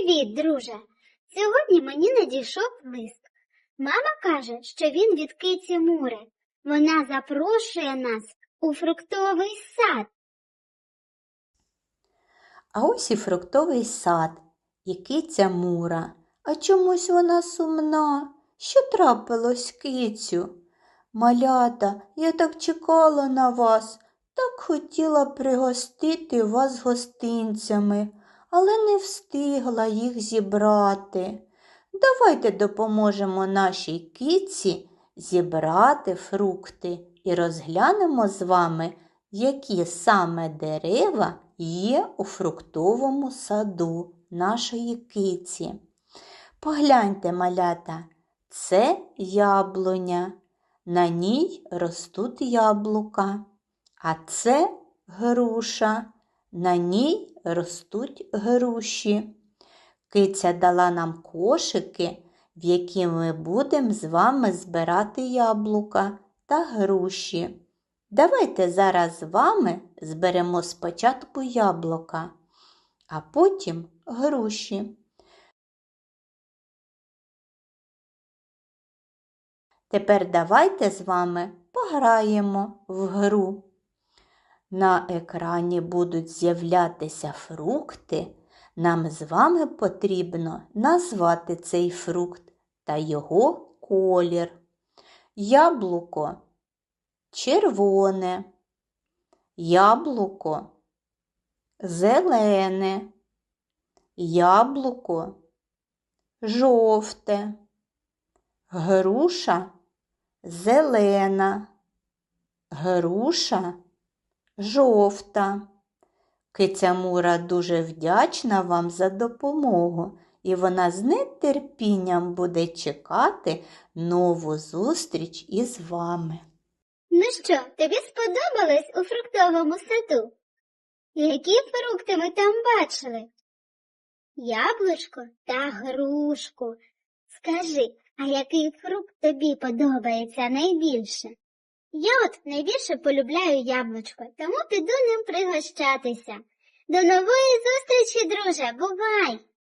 Привіт, друже. Сьогодні мені надійшов лист. Мама каже, що він від киці Мури. Вона запрошує нас у фруктовий сад. А ось і фруктовий сад, і киця Мура. А чомусь вона сумна. Що трапилось, кицю? Малята, я так чекала на вас, так хотіла пригостити вас гостинцями, але не встигла їх зібрати. Давайте допоможемо нашій киці зібрати фрукти і розглянемо з вами, які саме дерева є у фруктовому саду нашої киці. Погляньте, малята, це яблуня. На ній ростуть яблука, а це груша. На ній ростуть груші. Киця дала нам кошики, в які ми будемо з вами збирати яблука та груші. Давайте зараз з вами зберемо спочатку яблука, а потім груші. Тепер давайте з вами пограємо в гру. На екрані будуть з'являтися фрукти. Нам з вами потрібно назвати цей фрукт та його колір. Яблуко червоне, яблуко зелене, яблуко жовте, груша зелена, груша жовта. Киця Мура дуже вдячна вам за допомогу, і вона з нетерпінням буде чекати нову зустріч із вами. Ну що, тобі сподобалось у фруктовому саду? Які фрукти ми там бачили? Яблучко та грушку. Скажи, а який фрукт тобі подобається найбільше? Я от найбільше полюбляю яблучко, тому піду ним пригощатися. До нової зустрічі, друже, бувай!